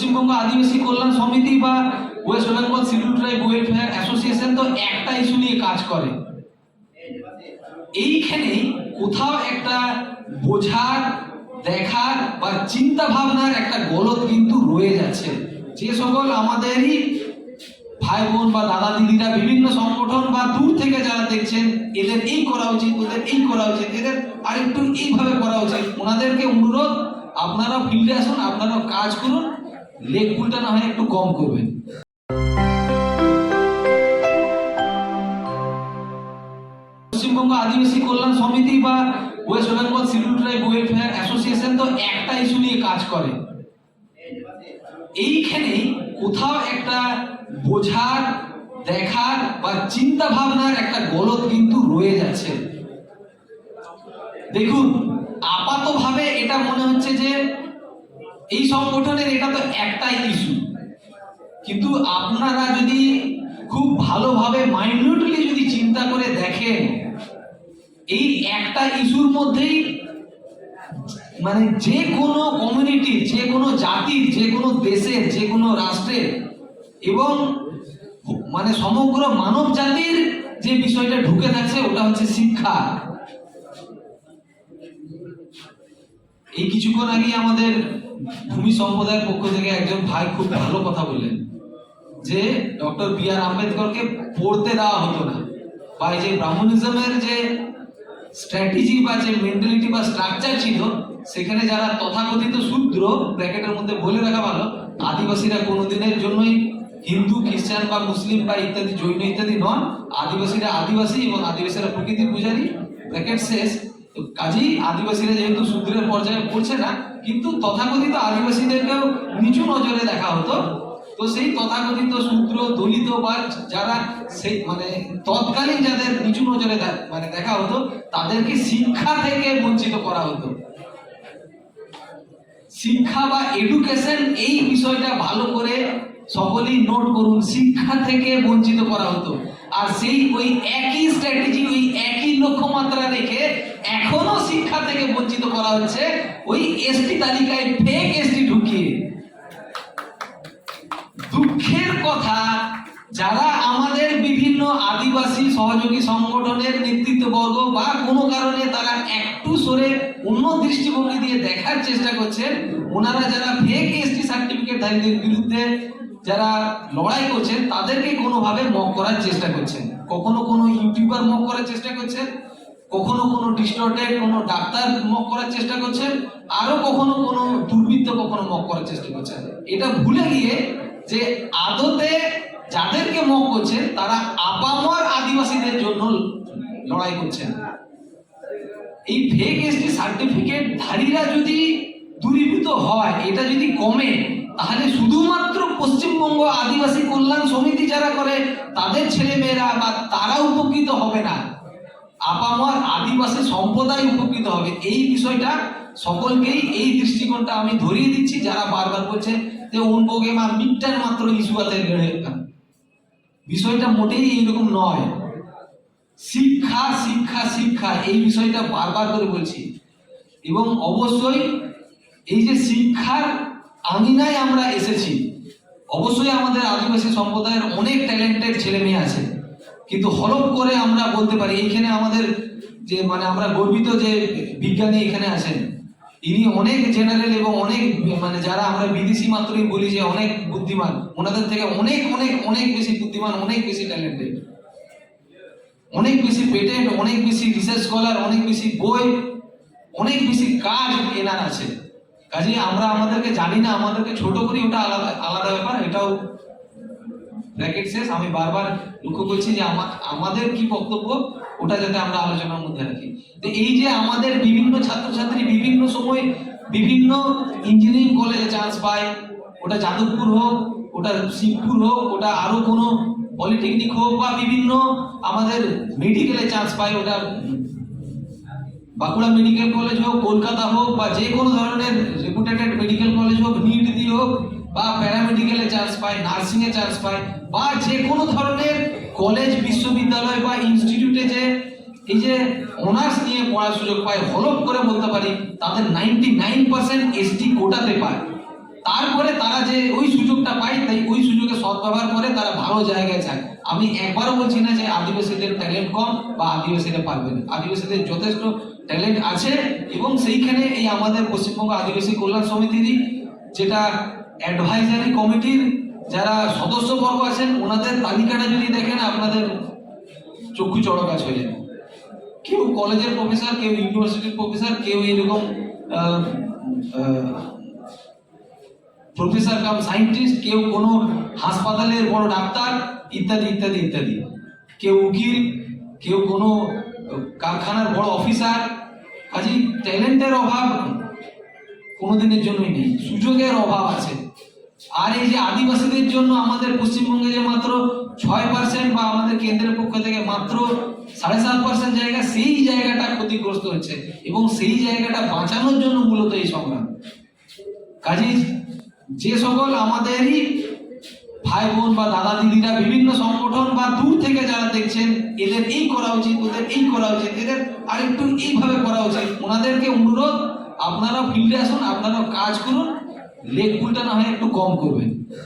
পশ্চিমবঙ্গ আদিবাসী কল্যাণ সমিতি বা West Bengal schedule tribe welfare association তো একটা ইস্যু নিয়ে কাজ করে। এইখানে কোথাও একটা বোঝার, দেখার বা চিন্তা ভাবনার একটা গলত কিন্তু রয়ে যাচ্ছে। যে সকল আমাদেরই ভাই বোন বা দাদা দিদিরা বিভিন্ন সংগঠন বা দূর থেকে যারা দেখছেন, এদের এই করা উচিত, ওদের এই করা উচিত, এদের আরেকটু এইভাবে করা উচিত। ওনাদেরকে অনুরোধ আপনারা ফিল্ডে আসুন আপনারা কাজ করুন লেগ পুলটা না হয় একটু কম করবেন। পশ্চিমবঙ্গ আদিবাসী কল্যাণ সমিতি বা West Bengal schedule tribe welfare association তো একটা ইস্যু নিয়ে কাজ করে। এইখানে কোথাও একটা বোঝার, দেখার বা চিন্তা ভাবনার একটা গলত কিন্তু রয়ে যাচ্ছে। দেখুন, আপাতভাবে এটা মনে হচ্ছে যে এই সংগঠনের এটা তো একটাই ইস্যু কিন্তু আপনারা যদি খুব ভালোভাবে মাইনিউটলি যদি চিন্তা করে দেখেন, এই একটা ইস্যুর মধ্যেই মানে যে কোনো কমিউনিটি যে কোনো জাতির যে কোনো দেশের যে কোনো রাষ্ট্রের এবং মানে সমগ্র মানব জাতির যে বিষয়টা ঢুকে থাকছে, ওটা হচ্ছে শিক্ষা। এই কিছুক্ষণ আগে আমাদের ভূমি সম্প্রদায়ের পক্ষ থেকে একজন ভাই খুব ভালো কথা বললেন, যে ডক্টর বি আর আম্বেদকরকে পড়তে দেওয়া হতো না। বা যে ব্রাহ্মণিজমের যে স্ট্র্যাটেজি বা যে মেন্টালিটি বা স্ট্রাকচার ছিল, সেখানে যারা তথাকথিত শূদ্র, ব্র্যাকেটের মধ্যে বলে রাখা ভালো, আদিবাসীরা কোনোদিনের জন্যই হিন্দু, খ্রিস্টান বা মুসলিম বা ইত্যাদি, জৈন ইত্যাদি নন। আদিবাসীরা আদিবাসী এবং আদিবাসীরা প্রকৃতির পূজারী, ব্র্যাকেট শেষ। কাজেই আদিবাসীরা যেহেতু শূদ্রের পর্যায়ে পড়ছে না, কিন্তু তথাকথিত আদিবাসীদেরকেও নিচু নজরে দেখা হতো। তো সেই তথাকথিত শূদ্র দলিত বা যারা সেই মানে তৎকালীন যাদের নিচু নজরে মানে দেখা হতো, তাদেরকে শিক্ষা থেকে বঞ্চিত করা হতো। শিক্ষা বা এডুকেশন এই বিষয়টা ভালো করে সকলেই নোট করুন, শিক্ষা থেকে বঞ্চিত করা হতো। আর সেই ওই একই স্ট্র্যাটেজি ওই একই লক্ষ্যমাত্রা রেখে এখনও শিক্ষা থেকে বঞ্চিত করা হচ্ছে, ওই এসটি তালিকায় ফেক এসটি ঢুকিয়ে। দুঃখের কথা, যারা আমাদের বিভিন্ন আদিবাসী সহযোগী সংগঠনের নেতৃত্ববর্গ বা কোনো কারণে তারা একটু সরে অন্য দৃষ্টিভঙ্গি দিয়ে দেখার চেষ্টা করছেন, ওনারা যারা ফেক এসটি সার্টিফিকেটধারীদের বিরুদ্ধে যারা লড়াই করছেন, তাদেরকে কোনোভাবে মক করার চেষ্টা করছেন। কখনো কোনো ইউটিউবার মক করার চেষ্টা করছেন? কখনো কোনো ডিস্টর্টেড কোনো ডাক্তার মক করার চেষ্টা করছেন আরও কখনো কোনো দুর্বৃত্ত কখনো মক করার চেষ্টা করছেন এটা ভুলে গিয়ে যে আদতে যাদেরকে মক করছেন তারা আপামর আদিবাসীদের জন্য লড়াই করছেন এই ফেক এসটি সার্টিফিকেট ধারীরা যদি দূরীভূত হয়, এটা যদি কমে, তাহলে শুধুমাত্র পশ্চিমবঙ্গ আদিবাসী কল্যাণ সমিতি যারা করে, তাদের ছেলে মেয়েরা বা তারা উপকৃত হবে না। আপামর আদিবাসী সম্প্রদায় উপকৃত হবে। এই বিষয়টা সকলকেই এই দৃষ্টিকোণটা আমি ধরিয়ে দিচ্ছি, যারা বারবার বলছে যে উনবোগে মা মিটটার মাত্র ইস্যুয়াতে লড়ে বিষয়টা মোটেই এইরকম নয়। শিক্ষা শিক্ষা শিক্ষা, এই বিষয়টা বারবার করে বলছি। এবং অবশ্যই এই যে শিক্ষার আঙিনায় আমরা এসেছি, অবশ্যই আমাদের আদিবাসী সম্প্রদায়ের অনেক ট্যালেন্টেড ছেলে মেয়ে আছে। কিন্তু হলপ করে আমরা বলতে পারি এইখানে আমাদের যে মানে আমরা গর্বিত যে বিজ্ঞানী এখানে আছেন। ইনি অনেক জেনারেল এবং অনেক মানে যারা আমরা বিদেশি মাত্রই বলি যে অনেক বুদ্ধিমান। ওনাদের থেকে অনেক অনেক অনেক বেশি বুদ্ধিমান, অনেক বেশি ট্যালেন্টেড অনেক বেশি পেটেন্ট অনেক বেশি রিসার্চ স্কলার অনেক বেশি বই, অনেক বেশি কাজ এনার আছে। কাজে আমরা আমাদেরকে জানি না, আমাদেরকে ছোট করি ওটা আলাদা আলাদা ব্যাপার, এটাও ব্র্যাকেট শেষ, আমি বারবার লক্ষ্য করছি যে আমা- আমাদের কি বক্তব্য? ওটা যাতে আমরা আলোচনার মধ্যে রাখি। তো এই যে আমাদের বিভিন্ন ছাত্রছাত্রী বিভিন্ন সময় বিভিন্ন ইঞ্জিনিয়ারিং কলেজে চান্স পায়। ওটা যাদবপুর হোক, ওটা শিবপুর হোক, ওটা আরও কোনো পলিটেকনিক হোক বা বিভিন্ন আমাদের মেডিকেলে চান্স পায়, ওটা বাঁকুড়া মেডিকেল কলেজ হোক, কলকাতা হোক বা যে কোনো ধরনের রেপুটেটেড মেডিকেল কলেজ হোক নিট দিয়ে হোক বা প্যারামেডিকেলে চান্স পায় নার্সিংয়ে চান্স পায়, বা যে কোনো ধরনের কলেজ বিশ্ববিদ্যালয় বা ইনস্টিটিউটে যে এই যে অনার্স নিয়ে পড়ার সুযোগ পায়, হলপ করে বলতে পারি, তাদের নাইনটি নাইন পার্সেন্ট এসটি কোটাতে পায়। তারপরে তারা যে ওই সুযোগটা পায়, তাই ওই সুযোগে সদ্ব্যবহার করে তারা ভালো জায়গায় যায়। আমি একবারও বলছি না যে আদিবাসীদের ট্যালেন্ট কম বা আদিবাসীরা পারবে না। আদিবাসীদের যথেষ্ট ট্যালেন্ট আছে এবং সেইখানে এই আমাদের পশ্চিমবঙ্গ আদিবাসী কল্যাণ সমিতিরই যেটা অ্যাডভাইজারি কমিটির যারা সদস্যবর্গ আছেন, ওনাদের তালিকাটা যদি দেখেন, আপনাদের চক্ষু চড়কাচ হয়ে যাবে। কেউ কলেজের প্রফেসর কেউ ইউনিভার্সিটির প্রফেসর কেউ এরকম প্রফেসর কাম সায়েন্টিস্ট কেউ কোনো হাসপাতালের বড় ডাক্তার, ইত্যাদি ইত্যাদি ইত্যাদি। কেউ উকিল, কেউ কোনো কারখানার বড় অফিসার কাজেই ট্যালেন্টের অভাব কোনোদিনের জন্যই নেই। সুযোগের অভাব আছে। আর এই যে আদিবাসীদের জন্য আমাদের পশ্চিমবঙ্গে যে মাত্র ছয় পার্সেন্ট বা আমাদের কেন্দ্রের পক্ষ থেকে মাত্র সাড়ে সাত পার্সেন্ট জায়গা, সেই জায়গাটা ক্ষতিগ্রস্ত হচ্ছে এবং সেই জায়গাটা বাঁচানোর জন্য মূলত এই সংগ্রাম। কাজেই যে সকল আমাদেরই ভাই বোন বা দাদা দিদিরা বিভিন্ন সংগঠন বা দূর থেকে যারা দেখছেন, এদের এই করা উচিত, ওদের এই করা উচিত, এদের আরেকটু এইভাবে করা উচিত। ওনাদেরকে অনুরোধ আপনারা ফিল্ডে আসুন আপনারা কাজ করুন। লেগ পুলটা না হয় একটু কম করবেন।